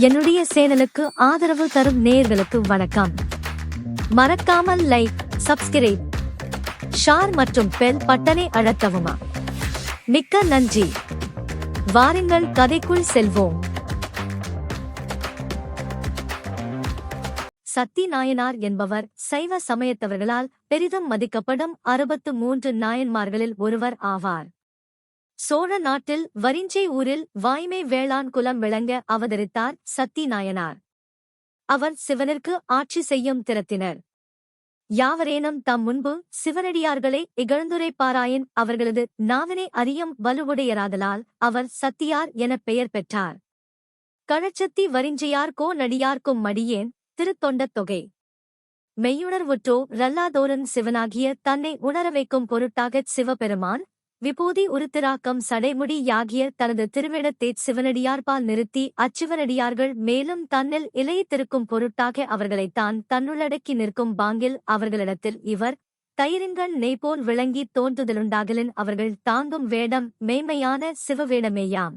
என்னுடைய சேனலுக்கு ஆதரவு தரும் நேர்களுக்கு வணக்கம். மறக்காமல் லைக் சப்ஸ்கிரைப் ஷார் மற்றும் பெல் பட்டனை அழுத்தவுமா. மிக்க நன்றி. வாருங்கள் கதைக்குள் செல்வோம். சத்தி நாயனார் என்பவர் சைவ சமயத்தவர்களால் பெரிதும் மதிக்கப்படும் அறுபத்து மூன்று நாயன்மார்களில் ஒருவர் ஆவார். சோழ நாட்டில் வரிஞ்சை ஊரில் வாய்மை வேளாண் குலம் விளங்க அவதரித்தார் சத்தி நாயனார். அவர் சிவனிற்கு ஆட்சி செய்யும் திறத்தினர். யாவரேனும் தம் முன்பு சிவனடியார்களை இகழ்ந்துரைப்பாராயின் அவர்களது நாவினை அறியும் வலுவுடையராதலால் அவர் சத்தியார் எனப் பெயர் பெற்றார். கழச்சத்தி வரிஞ்சையார்கோ நடியார்க்கும் மடியேன் திருத்தொண்டத் தொகை. மெய்யுணர்வுற்றோ ரல்லாதோரன் சிவனாகிய தன்னை உணர வைக்கும் பொருட்டாகச் சிவபெருமான் விபூதி உருத்திராக்கம் சடைமுடி யாகிய தனது திருவிடத்தேச் சிவனடியார்பால் நிறுத்தி அச்சிவனடியார்கள் மேலும் தன்னில் இலையத்திருக்கும் பொருட்டாக அவர்களைத் தான் தன்னுள்ளடக்கி நிற்கும் பாங்கில் அவர்களிடத்தில் இவர் தயிரிங்கன் நெய்போல் விளங்கி தோன்றுதலுண்டாகலின் அவர்கள் தாங்கும் வேடம் மேன்மையான சிவவேடமேயாம்.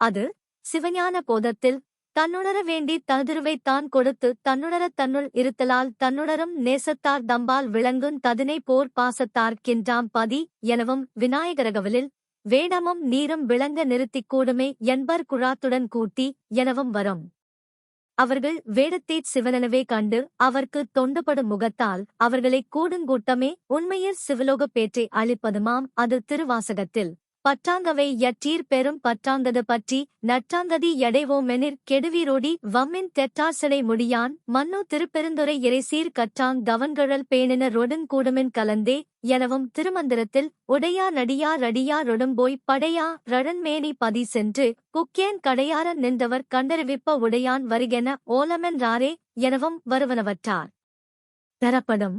அது சிவஞான போதத்தில் தன்னுணர வேண்டி தனதிருவை தான் கொடுத்து தன்னுணர தன்னுள் இருத்தலால் தன்னுணரும் நேசத்தார் தம்பால் விளங்குந் ததினை போர் பாசத்தார் கின்றாம் பதி எனவும் விநாயகரகவலில் வேடமும் நீரும் விளங்க நிறுத்திக் கூடுமே என்பர் குழாத்துடன் கூட்டி எனவும் வரும். அவர்கள் வேடத்தைச் சிவனெனவே கண்டு அவர்க்கு தொண்டுபடும் முகத்தால் அவர்களைக் கூடுங்கூட்டமே உண்மையில் சிவலோகப் பேற்றை அளிப்பதுமாம் அது திருவாசகத்தில். பற்றாங்கவை யற்றீர் பெரும் பற்றாங்கது பற்றி நற்றாங்கதி எடைவோமெனிற் கெடுவீரோடி வம்மின் தெற்றாசடை முடியான் மன்னு திருப்பெருந்துரை இறைசீர் கற்றாங் கவன்கழல் பேணின ரொடுங்கூடுமின் கலந்தே எனவும் திருமந்திரத்தில் உடையா நடியா ரடியா ரொடும்போய் படையா ரழன்மேனி பதி சென்று குக்கேன் கடையார நின்றவர் கண்டறிவிப்ப உடையான் வருகென ஓலமென் ராரே எனவும் வருவனவற்றார். தரப்படும்